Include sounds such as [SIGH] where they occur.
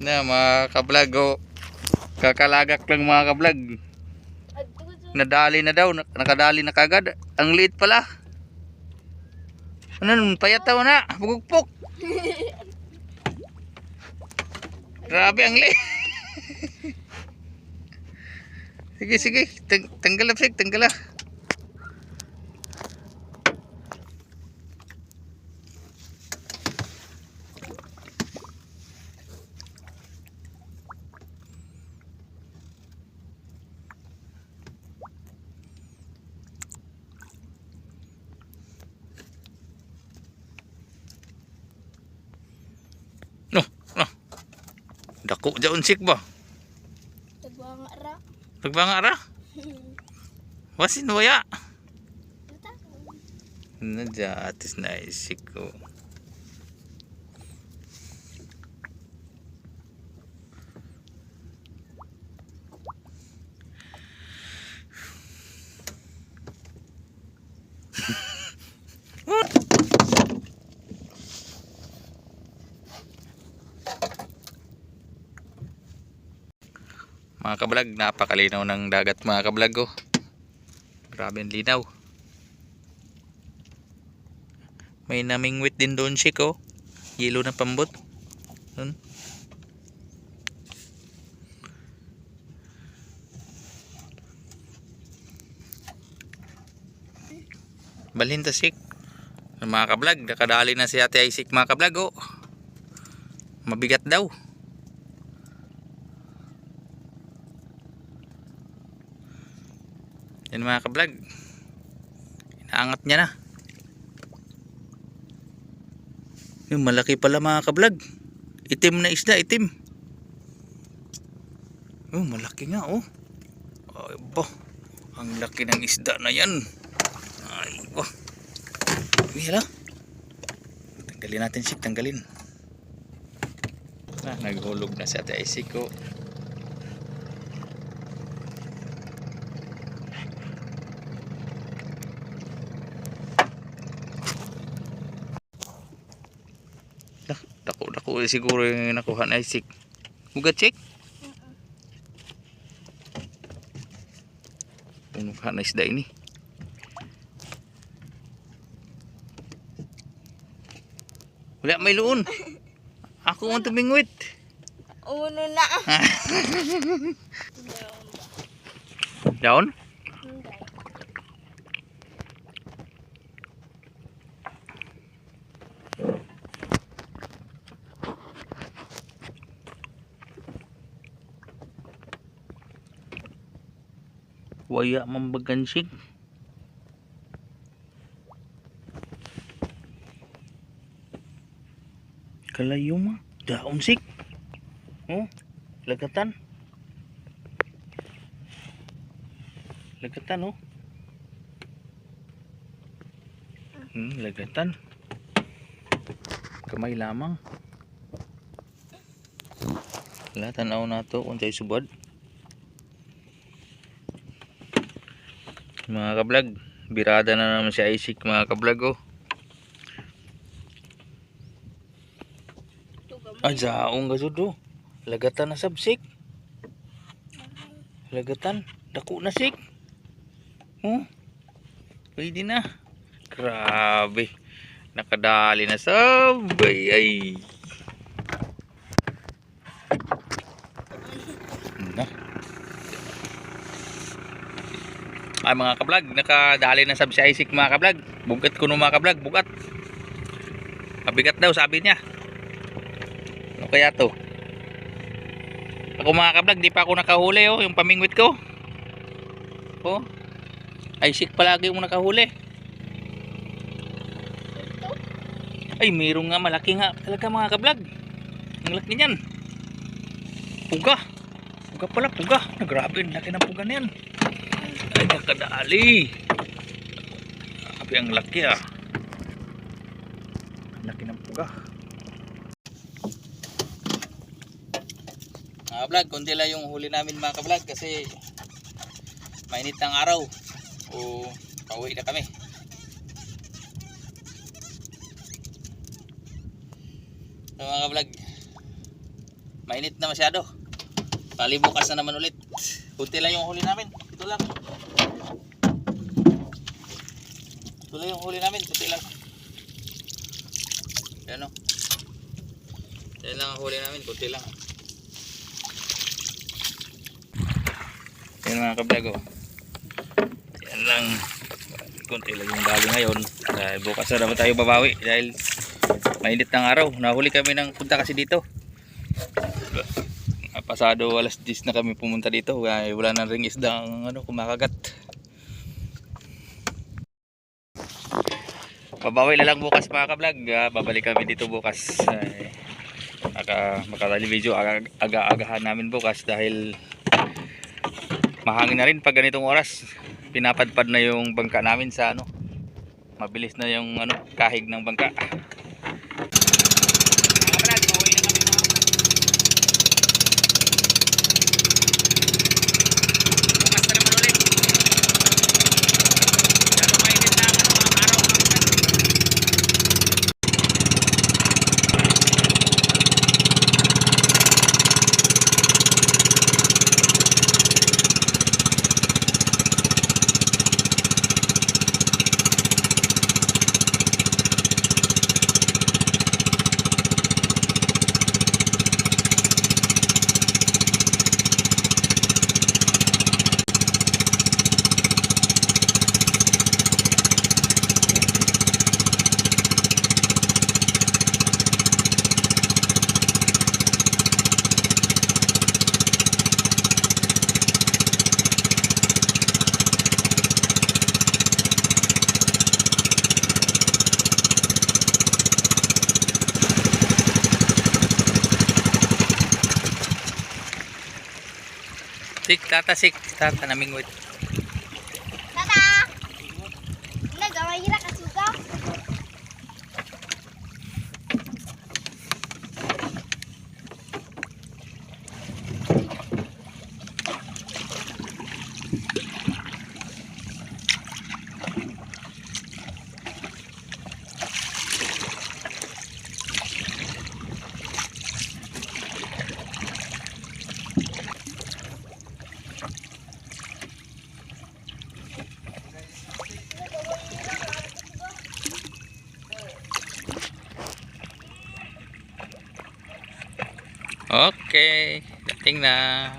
Na mga kablog oh. Kakalagak lang mga kablog. Nadali na daw, nak- nakadali na kagad. Ang liit pala. Ano nun, payataw na, bugugpok. [LAUGHS] Grabe ang liit. [LAUGHS] sige, sige, Tang tanggal na, tanggal na. Dako jaon sik ba? tagwanga ra. Nagbanga ra. [LAUGHS] Wasin waya. Nadya atis na isik ko. Mga kablog, napakalinaw ng dagat mga kablog ko. Grabe ang linaw. May namingwit din doon siya ko. Yelo na pambot. Doon. Balhin ta sik. Mga kablog, nakadali na si Ate Isik mga kablog oh. Mabigat daw. Yan mga kablog. Inaangat niya na. Yung malaki pala mga kablog. Itim na isda, itim. Oh, malaki nga oh. Ay ba. Ang laki ng isda na yan. Ay ba. Mira. Tanggalin natin sik, tanggalin. Ah, naghulog na si Ate Isik ko. Dak- Dako eh, siguro yung nakuha na Isik. Bugat sik? Punuha na isda ini. Wala may luon. Ako ang tumingwit. Uno na. [LAUGHS] Down? Waya mambagansig. Kalayo ma. Daon. Oh, lagatan. Lagatan oh. Hmm, lagatan. Kamay lamang. Wala, tanaw na to kung tayo subad. Mga kablog, birada na naman si Isaac mga kablog oh. Ah, jaong gasud oh. Lagatan na sabsik. Lagatan, dako na sik. Oh. Pwede na. Grabe. Nakadali na sabay ay. Ay mga kablog, nakadali na sab si Isaac mga kablog. Bugat ko no mga kablog, bugat. Mabigat daw sabi niya. Ano kaya to? Ako mga kablog, di pa ako nakahuli oh, yung pamingwit ko. Oh. Isaac palagi yung nakahuli. Ay, mayroong nga malaki nga talaga mga kablog. Ang laki niyan. Puga. Puga pala, puga. Ah, Grabe, ang laki ng puga niyan. Ay, nakadali. Grabe, ang laki ah. Ang laki ng puga. Mga vlog, kundi lang yung huli namin mga ka-vlog kasi mainit ng araw o pauwi na kami. So mga ka-vlog, Mainit na masyado. Bali bukas na naman ulit. Kunti lang yung huli namin. Ito lang. Lang yung huli namin. Kunti lang. Yan o. Yan lang ang huli namin. Kunti lang. Yan mga kablag o. Yan lang. Kunti lang yung dali ngayon. Dahil bukas na naman tayo babawi. Dahil mainit ng araw. Nahuli kami ng punta kasi dito. Pasado alas 10 na kami pumunta dito. Wala na ring isda ang ano, kumakagat. Babawi na lang bukas mga kablog. Ah, babalik kami dito bukas. Ay, maka, makatali video aga, aga-agahan namin bukas dahil mahangin na rin pag ganitong oras. Pinapadpad na yung bangka namin sa ano. Mabilis na yung ano, kahig ng bangka. Sik, tata, sik. Tata, namingwit. Tata! Nagaway hira ka suga. Ok, dating na.